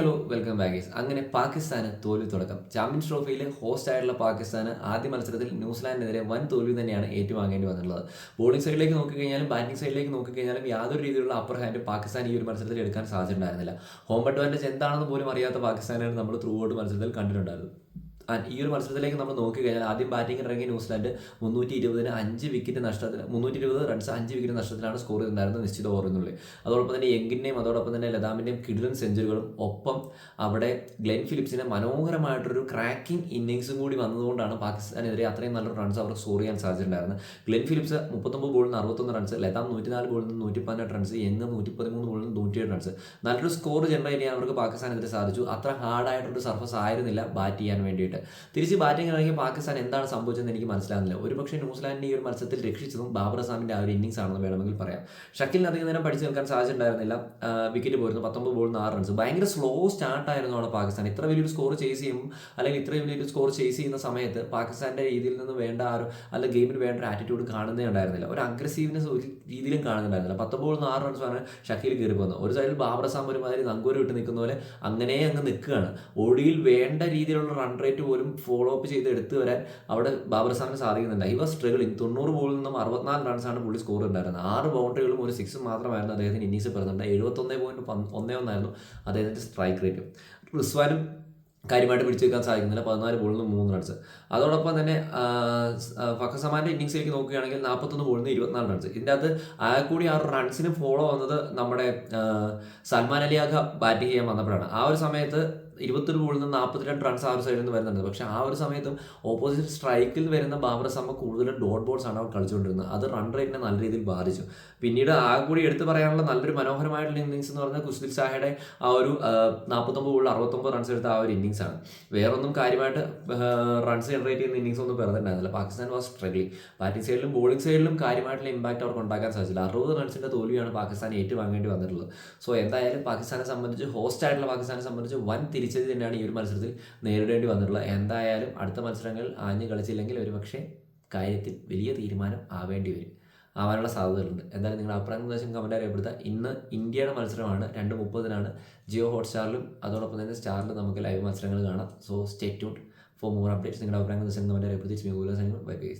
Hello welcome ബാഗേഴ്സ് അങ്ങനെ പാകിസ്ഥാന് തോൽവി തുടക്കം. ചാമ്പ്യൻസ് ട്രോഫിയിൽ ഹോസ്റ്റ് ആയിട്ടുള്ള പാകിസ്ഥാന് ആദ്യ മത്സരത്തിൽ ന്യൂസിലാൻഡിനെതിരെ വൻ തോൽവി തന്നെയാണ് ഏറ്റുവാങ്ങേണ്ടി വന്നിട്ടുള്ളത്. ബോളിംഗ് സൈഡിലേക്ക് നോക്കിക്കഴിഞ്ഞാലും ബാറ്റിംഗ് സൈഡിലേക്ക് നോക്കിക്കഴിഞ്ഞാലും യാതൊരു രീതിയിലുള്ള അപ്പർ ഹാൻഡ് പാകിസ്ഥാൻ ഈ ഒരു മത്സരത്തിൽ എടുക്കാൻ സാധിച്ചിട്ടുണ്ടായിരുന്നില്ല ഹോം അഡ്വാന്റേജ് എന്താണെന്ന് പോലും അറിയാത്ത പാകിസ്ഥാനാണ് നമ്മൾ ത്രൂ ഔട്ട് മത്സരത്തിൽ കണ്ടിട്ടുണ്ടായിരുന്നത്. ഈ ഒരു മത്സരത്തിലേക്ക് നമ്മൾ നോക്കിക്കഴിഞ്ഞാൽ ആദ്യം ബാറ്റിംഗ് ഇറങ്ങിയ ന്യൂസിലാൻഡ് മുന്നൂറ്റി ഇരുപതിന് അഞ്ച് വിക്കറ്റ് നഷ്ടത്തിൽ മുന്നൂറ്റി ഇരുപത് റൺസ് അഞ്ച് വിക്കറ്റ് നഷ്ടത്തിലാണ് സ്കോർ ചെയ്തിട്ടുണ്ടായിരുന്നത് നിശ്ചിത ഓവറിനുള്ളിൽ അതോടൊപ്പം തന്നെ യങ്കിന്റെയും അതോടൊപ്പം തന്നെ ലതാമിന്റെയും കിഡിലൻ സെഞ്ചുറികളും ഒപ്പം അവിടെ ഗ്ലെൻ ഫിലിപ്സിന്റെ മനോഹരമായിട്ടൊരു ക്രാക്കിംഗ് ഇന്നിങ്സും കൂടി വന്നതുകൊണ്ടാണ് പാകിസ്ഥാനെതിരെ അത്രയും നല്ലൊരു റൺസ് അവർ സ്കോർ ചെയ്യാൻ സാധിച്ചിട്ടുണ്ടായിരുന്നത്. ഗ്ലെൻ ഫിലിപ്സ് മുപ്പത്തൊമ്പത് ബോളിൽ നിന്ന് അറുപത്തൊന്ന് റൺസ് ലതാം നൂറ്റിനാല് ബോളിൽ നിന്ന് നൂറ്റി പതിനെട്ട് റൺസ് യങ് നൂറ്റി പതിമൂന്ന് ബോളിൽ നിന്ന് നൂറ്റിയേഴ് റൺസ് നല്ലൊരു സ്കോർ ജനറേറ്റ് ചെയ്യാൻ അവർക്ക് പാകിസ്ഥാനെതിരെ സാധിച്ചു. അത്ര ഹാർഡായിട്ടൊരു സർഫസ് ആയിരുന്നില്ല ബാറ്റ് ചെയ്യാൻ വേണ്ടിയിട്ട്. തിരിച്ച് ബാറ്റിംഗ് ഇറങ്ങിയ പാകിസ്ഥാൻ എന്താണ് സംഭവിച്ചതെന്ന് എനിക്ക് മനസ്സിലാകുന്നില്ല. ഒരുപക്ഷെ ന്യൂസിലാൻഡിനെ ഈ ഒരു മത്സരത്തിൽ രക്ഷിച്ചതും ബാബർ അസാമിന്റെ ആ ഒരു ഇന്നിംഗ്സ് ആണെന്ന് വേണമെങ്കിൽ പറയാം. ഷക്കിലിന് അധികം നേരം പഠിച്ചു നിൽക്കാൻ സാധിച്ചിട്ടുണ്ടായിരുന്നില്ല വിക്കറ്റ് പോയിരുന്നു. പത്തൊമ്പത് ബോളിൽ ആറ് റൺസ് ഭയങ്കര സ്ലോ സ്റ്റാർട്ട് ആയിരുന്നു അവിടെ പാകിസ്ഥാൻ. ഇത്ര വലിയൊരു സ്കോർ ചേസ് ചെയ്യും അല്ലെങ്കിൽ ഇത്ര വലിയൊരു സ്കോർ ചേസ് ചെയ്യുന്ന സമയത്ത് പാകിസ്ഥാന്റെ രീതിയിൽ നിന്ന് വേണ്ട ആ ഒരു അല്ലെങ്കിൽ ഗെയിമിന് വേണ്ട ഒരു ആറ്റിറ്റ്യൂഡ് കാണുന്നേ ഉണ്ടായിരുന്നില്ല. ഒരു അഗ്രസീവ്നെസ് ഒരു രീതിയിലും കാണുന്നുണ്ടായിരുന്നില്ല. പത്തൊമ്പത് ബോളിൽ നിന്ന് ആറ് റൺസ് ആണ് ഷക്കീൽ കയറി പോകുന്നത്. ഒരു സൈഡിൽ ബാബർ അസാം ഒരുമാതിരി നങ്കൂര് വിട്ട് നിൽക്കുന്ന പോലെ അങ്ങനെ അങ്ങ് നിൽക്കുകയാണ്. ഒടിയിൽ വേണ്ട രീതിയിലുള്ള റൺ റേറ്റ് പോലും ഫോളോ അപ്പ് ചെയ്ത് എടുത്തു വരാൻ അവിടെ ബാബർ സാറിന് സാധിക്കുന്നുണ്ട്. ഹി വാസ് സ്ട്രഗിളിങ് തൊണ്ണൂറ് ബോളിൽ നിന്നും അറുപത്തിനാല് റൺസാണ് പുള്ളി സ്കോർ ഉണ്ടായിരുന്നത് ആറ് ബൗണ്ടറികളും ഒരു സിക്സും മാത്രമായിരുന്നു അദ്ദേഹത്തിന് ഇന്നീസ് പെടുന്നുണ്ട്. എഴുപത്തൊന്ന് പോയിന്റ് ഒന്നേ ഒന്നായിരുന്നു അദ്ദേഹത്തിന്റെ സ്ട്രൈക്ക് റേറ്റ് റിസ്വാനും കാര്യമായിട്ട് പിടിച്ചു വെക്കാൻ സാധിക്കുന്നില്ല. പതിനാല് ബോളിൽ നിന്ന് മൂന്ന് റൺസ് അതോടൊപ്പം തന്നെ ഫക്കസമാന്റെ ഇന്നിങ്സിലേക്ക് നോക്കുകയാണെങ്കിൽ നാൽപ്പത്തൊന്ന് ബോളിൽ നിന്ന് ഇരുപത്തിനാല് റൺസ് ഇതിന്റെ അകത്ത് ആകെ കൂടി ആ റൺസിന് ഫോളോ വന്നത് നമ്മുടെ സൽമാൻ അലിയാഖ ബാറ്റിംഗ് ചെയ്യാൻ വന്നപ്പോഴാണ്. ആ ഒരു സമയത്ത് ഇരുപത്തൊരു ബോളിൽ നിന്ന് നാൽപ്പത്തിരണ്ട് റൺസ് ആ ഒരു സൈഡിൽ നിന്ന് വരുന്നുണ്ട്. പക്ഷേ ആ ഒരു സമയത്തും ഓപ്പോസിറ്റ് സ്ട്രൈക്കിൽ വരുന്ന ബാബർ സമ്മ കൂടുതലും ഡോട്ട് ബോൾസ് ആണ് അവർ കളിച്ചുകൊണ്ടിരുന്നത്. അത് റൺ റേറ്റിനെ നല്ല രീതിയിൽ ബാധിച്ചു. പിന്നീട് ആ കൂടി എടുത്തു പറയാനുള്ള നല്ലൊരു മനോഹരമായിട്ടുള്ള ഇന്നിങ്സ് എന്ന് പറഞ്ഞാൽ കുസ്ദിൽ സാഹയുടെ ആ ഒരു നാൽപ്പത്തൊമ്പത് ബോളിൽ അറുപത്തൊമ്പത് റൺസ് എടുത്ത ആ ഒരു ഇന്നിങ്സ് ആണ്. വേറൊന്നും കാര്യമായിട്ട് റൺസ് ജനറേറ്റ് ചെയ്യുന്ന ഇന്നിങ്സ് ഒന്നും പിറന്നിട്ടുണ്ടായിരുന്നില്ല പാകിസ്ഥാൻ വാസ് സ്ട്രഗ്ലിംഗ് ബാറ്റിംഗ് സൈഡിലും ബോളിംഗ് സൈഡിലും കാര്യമായിട്ടുള്ള ഇമ്പാക്ട് അവർക്ക് ഉണ്ടാക്കാൻ സാധിച്ചില്ല. അറുപത് റൺസിന്റെ തോൽവിയാണ് പാകിസ്ഥാൻ ഏറ്റുവാങ്ങേണ്ടി വന്നിട്ടുള്ളത്. സോ എന്തായാലും പാകിസ്ഥാനെ സംബന്ധിച്ച് ഹോസ്റ്റ് ആയിട്ടുള്ള പാകിസ്ഥാനെ സംബന്ധിച്ച് വൻ തിരിച്ചടി തന്നെയാണ് ഈ ഒരു മത്സരത്തിൽ നേരിടേണ്ടി വന്നിട്ടുള്ളത്. എന്തായാലും അടുത്ത മത്സരങ്ങൾ ആഞ്ഞു കളിച്ചില്ലെങ്കിൽ ഒരു പക്ഷേ കാര്യത്തിൽ വലിയ തീരുമാനം ആവേണ്ടി വരും. ആവാനുള്ള സാധ്യതകളുണ്ട്. എന്തായാലും നിങ്ങളുടെ അഭിപ്രായം നിർദ്ദേശം കമന്റ് അറിയപ്പെടുത്തുക. ഇന്ന് ഇന്ത്യയുടെ മത്സരമാണ്. രണ്ട് മുപ്പതിനാണ്. ജിയോ ഹോട്ട്സ്റ്റാറിലും അതോടൊപ്പം തന്നെ സ്റ്റാറിലും നമുക്ക് ലൈവ് മത്സരങ്ങൾ കാണാം. So stay tune for more updates നിങ്ങളുടെ അഭിപ്രായം നിർദ്ദേശം കമന്റ് അറിയപ്പെടുത്തി ബൈ ബൈ